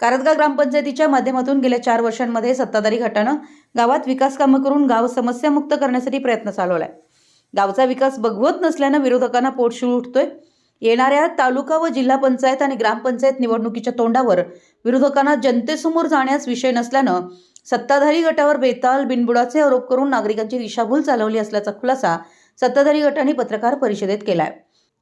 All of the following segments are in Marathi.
कारदगा ग्रामपंचायतीच्या माध्यमातून गेल्या चार वर्षांमध्ये सत्ताधारी गटानं गावात विकास कामं करून गाव समस्यामुक्त करण्यासाठी प्रयत्न चालवलाय. गावचा विकास बघवत नसल्यानं विरोधकांना पोट शिळू उठतोय. येणाऱ्या तालुका व जिल्हा पंचायत आणि ग्रामपंचायत निवडणुकीच्या तोंडावर विरोधकांना जनतेसमोर जाण्यास विषय नसल्यानं सत्ताधारी गटावर बेताल बिनबुडाचे आरोप करून नागरिकांची दिशाभूल चालवली असल्याचा खुलासा सत्ताधारी गटाने पत्रकार परिषदेत केलाय.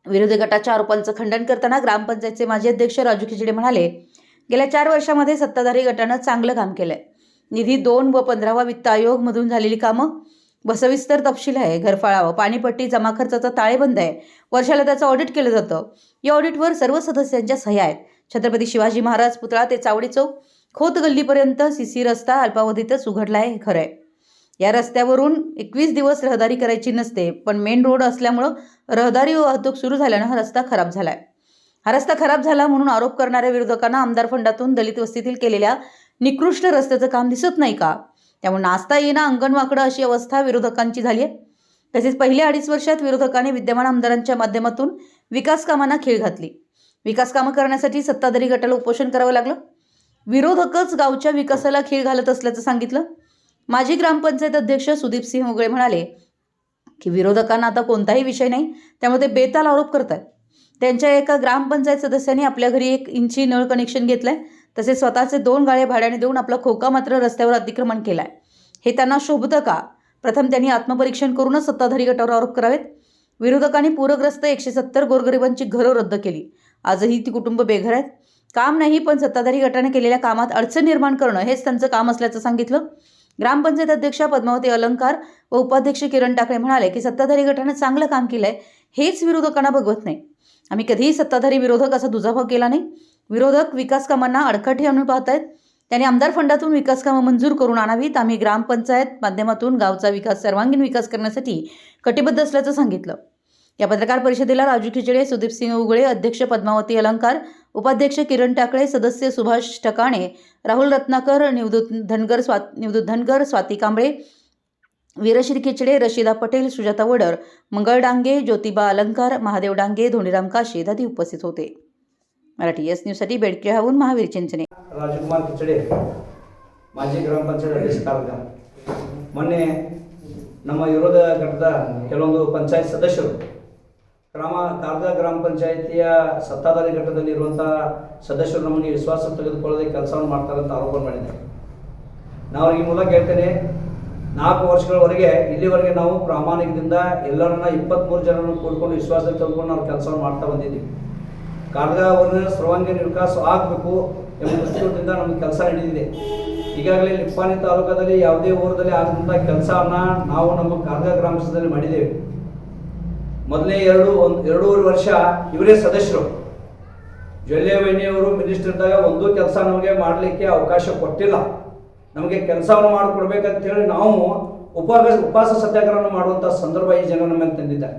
विरोधी गटाच्या आरोपांचं खंडन करताना ग्रामपंचायतचे माजी अध्यक्ष राजू खिचडे म्हणाले गेल्या चार वर्षामध्ये सत्ताधारी गटानं चांगलं काम केलंय. निधी दोन व पंधरावा वित्त आयोगमधून झालेली कामं व सविस्तर तपशील आहे. घरफाळावं पाणीपट्टी जमा खर्चाचा ताळेबंद आहे. वर्षाला त्याचं ऑडिट केलं जातं. या ऑडिटवर सर्व सदस्यांच्या सह्या आहेत. छत्रपती शिवाजी महाराज पुतळा ते चावडी चौक खोत गल्लीपर्यंत सीसी रस्ता अल्पावधीतच उघडला आहे. हे खरं आहे. या रस्त्यावरून एकवीस दिवस रहदारी करायची नसते पण मेन रोड असल्यामुळं रहदारी वाहतूक सुरू झाल्यानं हा रस्ता खराब झाला आहे हा रस्ता खराब झाला म्हणून आरोप करणाऱ्या विरोधकांना आमदार फंडातून दलित वस्तीतील केलेल्या निकृष्ट रस्त्याचं काम दिसत नाही का? त्यामुळे नाचता येईना अंगणवाकडं अशी अवस्था विरोधकांची झाली आहे. तसेच पहिल्या अडीच वर्षात विरोधकांनी विद्यमान आमदारांच्या माध्यमातून विकास कामांना खीळ घातली. विकास कामं करण्यासाठी सत्ताधारी गटाला उपोषण करावं लागलं. विरोधकच गावच्या विकासाला खीळ घालत असल्याचं सांगितलं. माजी ग्रामपंचायत अध्यक्ष सुदीप सिंह उगळे म्हणाले की विरोधकांना आता कोणताही विषय नाही त्यामुळे ते बेताल आरोप करत आहेत त्यांच्या एका ग्रामपंचायत सदस्यांनी आपल्या घरी एक इंची नळ कनेक्शन घेतलंय. तसेच स्वतःचे दोन गाळे भाड्याने देऊन आपला खोका मात्र रस्त्यावर अतिक्रमण केलाय. हे त्यांना शोभतं का? प्रथम त्यांनी आत्मपरीक्षण करूनच सत्ताधारी गटावर आरोप करावेत. विरोधकांनी पूरग्रस्त एकशे सत्तर गोरगरिबांची घरं रद्द केली. आजही ती कुटुंब बेघर आहेत. काम नाही पण सत्ताधारी गटाने केलेल्या कामात अडचण निर्माण करणं हेच त्यांचं काम असल्याचं सांगितलं. ग्रामपंचायत अध्यक्षा पद्मावती अलंकार व उपाध्यक्ष किरण टाकळे म्हणाले की सत्ताधारी गटाने चांगलं काम केलंय हेच विरोधकांना भगवत नाही. आम्ही कधीही सत्ताधारी विरोधक असा दुजाभाव केला नाही. विरोधक विकास कामांना अडखटी आणून पाहत आहेत त्यांनी आमदार फंडातून विकास कामं मंजूर करून आणावीत. आम्ही ग्रामपंचायत माध्यमातून गावचा विकास सर्वांगीण विकास करण्यासाठी कटिबद्ध असल्याचं सांगितलं. या पत्रकार परिषदेला राजू खिचडे सुदीप सिंह उगळे अध्यक्ष पद्मावती अलंकार उपाध्यक्ष किरण टाकळे सदस्य सुभाष टकाणे राहुल रत्नाकर निवदूत धनगर स्वा निवदूत धनगर स्वाती कांबळे वीरश्री खिचडे रशिदा पटेल सुजाता वडर मंगळ डांगे ज्योतिबा अलंकार महादेव डांगे धोणीराम काशे आदी उपस्थित होते मराठी एस न्यूजसाठी बेडकिळाहून महावीर चिंचणे ರಾಜಕುಮಾರ್ ಕಿಚಡೆ ಮಾಜಿ ಗ್ರಾಮ ಪಂಚಾಯತ್ ಅಧ್ಯಕ್ಷ ತಾಲೂಕ ಮೊನ್ನೆ ನಮ್ಮ ವಿರೋಧ ಘಟದ ಕೆಲವೊಂದು ಪಂಚಾಯತ್ ಸದಸ್ಯರು ಗ್ರಾಮ ಕಾರದಾ ಗ್ರಾಮ ಪಂಚಾಯಿತಿಯ ಸತ್ತಾಧಾರಿ ಘಟ್ಟದಲ್ಲಿರುವಂಥ ಸದಸ್ಯರು ನಮಗೆ ವಿಶ್ವಾಸ ತೆಗೆದುಕೊಳ್ಳದೆ ಕೆಲಸವನ್ನು ಮಾಡ್ತಾರೆ ಅಂತ ಆರೋಪ ಮಾಡಿದ್ದಾರೆ ನಾವು ಈ ಮೂಲಕ ಹೇಳ್ತೇನೆ ನಾಲ್ಕು ವರ್ಷಗಳವರೆಗೆ ಇಲ್ಲಿವರೆಗೆ ನಾವು ಪ್ರಾಮಾಣಿಕದಿಂದ ಎಲ್ಲರನ್ನ ಇಪ್ಪತ್ತ್ಮೂರು ಜನರನ್ನು ಕೂಡ್ಕೊಂಡು ವಿಶ್ವಾಸದಲ್ಲಿ ತಗೊಂಡು ನಾವು ಕೆಲಸ ಮಾಡ್ತಾ ಬಂದಿದ್ದೀವಿ. ಕಾರ್ಗ ಅವ್ರನ್ನ ಸರ್ವಾಂಗೀಣ ವಿಕಾಸ ಆಗಬೇಕು ಎಂಬ ದೃಷ್ಟಿಕೋನದಿಂದ ನಮಗೆ ಕೆಲಸ ನಡೆದಿದೆ ಈಗಾಗಲೇ ಲಿಪ್ಪಾನಿ ತಾಲೂಕದಲ್ಲಿ ಯಾವುದೇ ಊರದಲ್ಲಿ ಆದಂಥ ಕೆಲಸವನ್ನ ನಾವು ನಮ್ಮ ಕಾರ್ಗ ಗ್ರಾಮದಲ್ಲಿ ಮಾಡಿದ್ದೇವೆ. ಮೊದಲನೇ ಎರಡು, ಒಂದು, ಎರಡೂವರೆ ವರ್ಷ ಇವರೇ ಸದಸ್ಯರು. ಜೊಲ್ಲೆವಣಿಯವರು ಮಿನಿಸ್ಟರ್ ಇದ್ದಾಗ ಒಂದು ಕೆಲಸ ನಮಗೆ ಮಾಡಲಿಕ್ಕೆ ಅವಕಾಶ ಕೊಟ್ಟಿಲ್ಲ. ನಮಗೆ ಕೆಲಸವನ್ನು ಮಾಡಿಕೊಡ್ಬೇಕಂತ ಹೇಳಿ ನಾವು ಉಪವಾಸ ಉಪವಾಸ ಸತ್ಯಾಗ್ರಹವನ್ನು ಮಾಡುವಂಥ ಸಂದರ್ಭ ಈ ಜನ ನಮ್ಮ ತಂದಿದ್ದಾರೆ.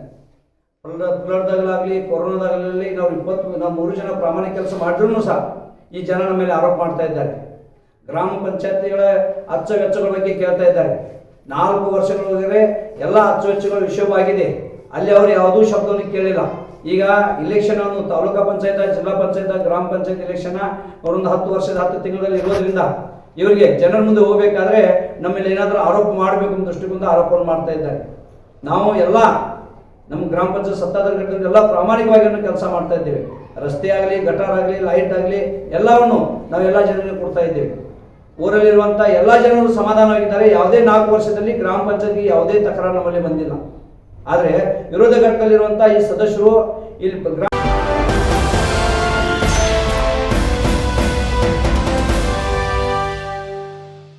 ಪುಲರ್ದಾಗಲಾಗಲಿ ಕೊರೋನಾದಾಗಲಿ, ನಾವು ಇಪ್ಪತ್ತು, ನಾವು ಮೂರು ಜನ ಪ್ರಾಮಾಣಿಕ ಕೆಲಸ ಮಾಡಿದ್ರು ಸಹ ಈ ಜನ ನಮ್ಮ ಮೇಲೆ ಆರೋಪ ಮಾಡ್ತಾ ಇದ್ದಾರೆ. ಗ್ರಾಮ ಪಂಚಾಯತಿಗಳ ಅಚ್ಚವೆಚ್ಚಗಳ ಬಗ್ಗೆ ಕೇಳ್ತಾ ಇದ್ದಾರೆ. ನಾಲ್ಕು ವರ್ಷಗಳವರೆಗೆ ಎಲ್ಲ ಅಚ್ಚುವೆಚ್ಚಗಳು ವಿಷಯವಾಗಿದೆ ಅಲ್ಲಿ ಅವರು ಯಾವುದೂ ಶಬ್ದವನ್ನು ಕೇಳಿಲ್ಲ. ಈಗ ಇಲೆಕ್ಷನ್ ಅನ್ನು ತಾಲೂಕಾ ಪಂಚಾಯತ್, ಜಿಲ್ಲಾ ಪಂಚಾಯತ್, ಗ್ರಾಮ ಪಂಚಾಯತ್ ಇಲೆಕ್ಷನ್ ಅವರೊಂದು ಹತ್ತು ವರ್ಷದ, ಹತ್ತು ತಿಂಗಳಲ್ಲಿ ಇರೋದ್ರಿಂದ ಇವರಿಗೆ ಜನರ ಮುಂದೆ ಹೋಗಬೇಕಾದ್ರೆ ನಮ್ಮ ಮೇಲೆ ಏನಾದರೂ ಆರೋಪ ಮಾಡಬೇಕು ಅನ್ನೋ ದೃಷ್ಟಿಕೋನ ಆರೋಪವನ್ನು ಮಾಡ್ತಾ ಇದ್ದಾರೆ. ನಾವು ಎಲ್ಲ ನಮ್ಮ ಗ್ರಾಮ ಪಂಚಾಯತ್ ಸತ್ತಾಧಾರ ಘಟಕದಿಂದ ಎಲ್ಲ ಪ್ರಾಮಾಣಿಕವಾಗಿ ಕೆಲಸ ಮಾಡ್ತಾ ಇದ್ದೇವೆ. ರಸ್ತೆ ಆಗಲಿ, ಗಟಾರ ಆಗಲಿ, ಲೈಟ್ ಆಗಲಿ, ಎಲ್ಲವನ್ನು ನಾವೆಲ್ಲ ಜನರಿಗೆ ಕೊಡ್ತಾ ಇದ್ದೇವೆ. ಊರಲ್ಲಿರುವಂಥ ಎಲ್ಲ ಜನರು ಸಮಾಧಾನವಾಗಿದ್ದಾರೆ. ಯಾವುದೇ ನಾಲ್ಕು ವರ್ಷದಲ್ಲಿ ಗ್ರಾಮ ಪಂಚಾಯತ್ಗೆ ಯಾವುದೇ ತಕರಾರು ನಮ್ಮಲ್ಲಿ ಬಂದಿಲ್ಲ. ಆದರೆ ವಿರೋಧ ಘಟಕದಲ್ಲಿರುವಂಥ ಈ ಸದಸ್ಯರು ಇಲ್ಲಿ ಗ್ರಾಮ